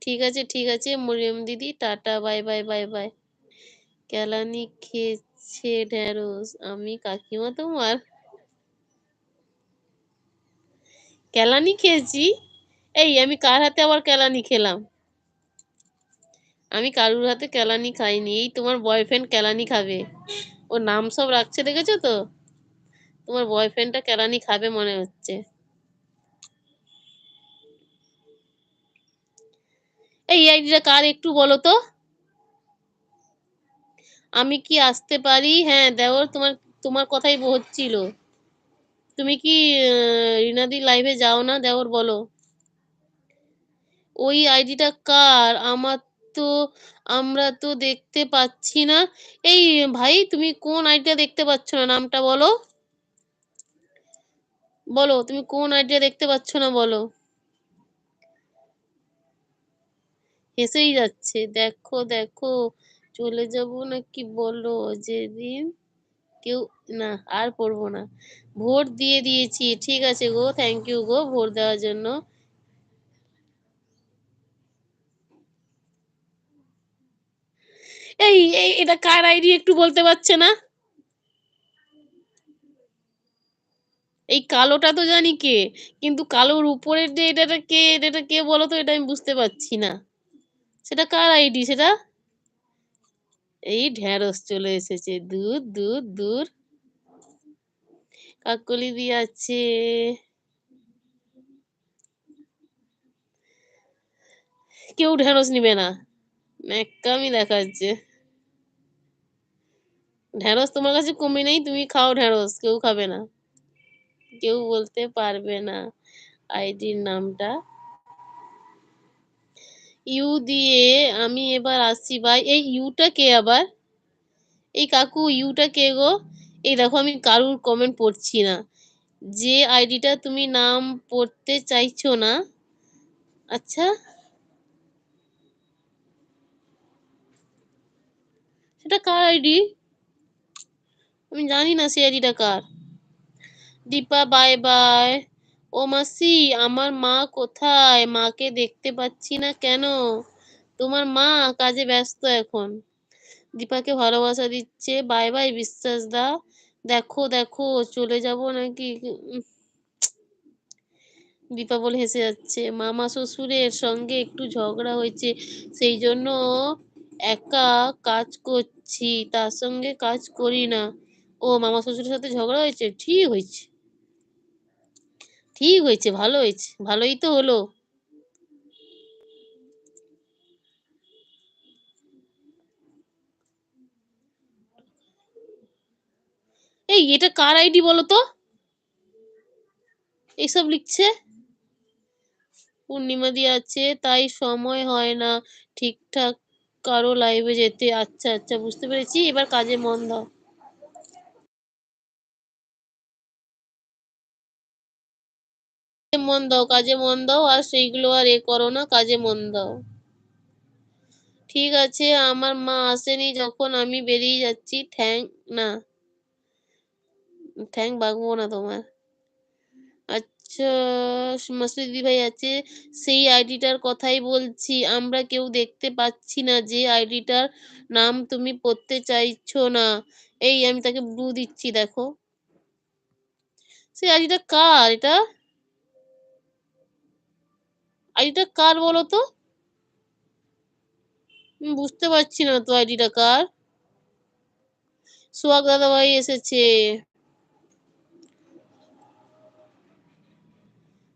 ঠিক আছে, ঠিক আছে মরিয়ম দিদি tata bye, bye, bye, bye. কেলানি খেয়েছে ঢেঁড়স। আমি কাকিমা তোমার? কেলানি খেয়েছি? এই আমি কার হাতে আবার কেলানি খেলাম? আমি কারুর হাতে কেলানি খাইনি। এই তোমার বয়ফ্রেন্ড কেলানি খাবে। ও নাম সব রাখছে দেখেছ তো? তোমার বয়ফ্রেন্ডটা কেলানি খাবে মনে হচ্ছে। এই আইডিটা কার একটু বলো তো? আমি কি আসতে পারি? হ্যাঁ, দেওর তোমার তোমার কথাই হচ্ছিল। তুমি কি আ রিনাদির লাইভে যাও না? দেওর বলো। ওই আইডিটা কার? আমার তো আমরা তো দেখতে পাচ্ছি না। এই ভাই তুমি কোন আইডিটা দেখতে পাচ্ছ না? নামটা বলো। বলো তুমি কোন আইডিয়া দেখতে পাচ্ছ না বলো? হেসেই যাচ্ছে। দেখো, দেখো চলে যাব নাকি বলো যেদিন কেউ না আর পড়ব না। ভোট দিয়ে দিয়েছি। ঠিক আছে গো, থ্যাংক ইউ গো ভোট দেওয়ার জন্য। এই, এই এটা কার আইডি একটু বলতে পারছে না? এই কালোটা তো জানি কে। কিন্তু কালোর উপরের যে এটাটা কে, এটা কে বলো তো? এটা আমি বুঝতে পারছি না। সেটা কার আইডি সেটা? এই ঢেঁড়স চলে এসেছে। দূর, দূর, দূর। কাকলি দি আছে। কেউ ঢেঁড়স নিবে না। ন্যাক্কামি দেখাচ্ছে। ঢেঁড়স তোমার কাছে কমে নেই, তুমি খাও ঢেঁড়স। কেউ খাবে না। কেউ বলতে পারবে না আইডির নামটা। ইউ দিয়ে আমি এবার আসছি ভাই। এই ইউটা কে আবার? এই কাকু ইউটা কে গো? এই দেখো আমি কারুর কমেন্ট পড়ছি না। যে আইডিটা তুমি নাম পড়তে চাইছো না আচ্ছা? সেটা কার আইডি? আমি জানি না সে আইডিটা কার। Dipa bye, bye. ও মাসি আমার মা কোথায়? মাকে দেখতে পাচ্ছি না কেন? তোমার মা কাজে ব্যস্ত এখন। দীপাকে ভালোবাসা দিচ্ছে। বাই, বাই বিশ্বাস দা। দেখো, দেখো চলে যাব নাকি? দীপা বলে হেসে যাচ্ছে। মামা শ্বশুরের সঙ্গে একটু ঝগড়া হয়েছে। সেই জন্য একা কাজ করছি। তার সঙ্গে কাজ করি না। ও মামা শ্বশুরের সাথে ঝগড়া হয়েছে? ঠিক হয়েছে। ঠিক হয়েছে, ভালো হয়েছে। ভালোই তো হলো। এই এটা কার আইডি বলো তো? এইসব লিখছে? পূর্ণিমা দি আছে, তাই সময় হয় না ঠিকঠাক কারও লাইভে যেতে। আচ্ছা, আচ্ছা বুঝতে পেরেছি। এবার কাজে মন দাও। মন দাও, কাজে মন দাও আর সেইগুলো আর এ করো না, কাজে মন দাও। ঠিক আছে, আমার মা আসেনি যখন আমি বেরিয়ে যাচ্ছি। থ্যাংক না। থ্যাংক বাগবো না তোমার। আচ্ছা, মাসুদ দিদিভাই আছে। সেই আইডিটার কথাই বলছি। আমরা কেউ দেখতে পাচ্ছি না যে আইডিটার নাম তুমি পড়তে চাইছো না। এই আমি তাকে ব্লু দিচ্ছি দেখো। সেই আইডিটা কার এটা? আইডিটা কার বলো তো? বুঝতে পারছি না তো আইডিটা কার? সোহাগ দাদাভাই এসেছে।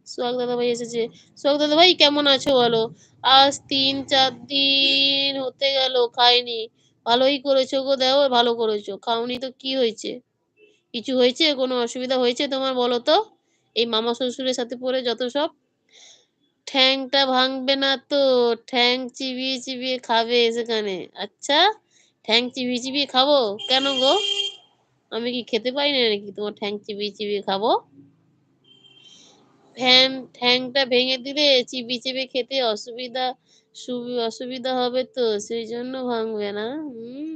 সোহাগ দাদাভাই এসেছে। সোহাগ দাদাভাই কেমন আছো বলো? আজ ৩-৪ দিন হতে গেল খাইনি। ভালোই করেছ গো দেওর, ভালো করেছ। খাওনি তো কি হয়েছে? কিছু হয়েছে? কোনো অসুবিধা হয়েছে তোমার বলো তো? এই মামা শ্বশুরের সাথে পড়ে যত সব। ঠ্যাংটা ভাঙবে না তো? ঠ্যাং চিবিয়ে, চিবিয়ে খাবে সেখানে। আচ্ছা? ঠ্যাং চিবিয়ে, চিবিয়ে খাব? কেন গো? আমি কি খেতে পারি না নাকি তোমার ঠ্যাং চিবিয়ে, চিবিয়ে খাব? ফ্যান ঠ্যাংটা ভেঙে দিলে চিবিয়ে, চিবিয়ে খেতে অসুবিধা সুবি অসুবিধা হবে তো সেই জন্য ভাঙবে না। হুম।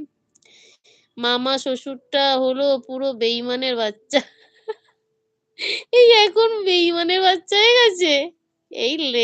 মামা শ্বশুরটা হলো পুরো বেইমানের বাচ্চা। এই এখন বেইমানের বাচ্চা হয়ে গেছে? এই লে!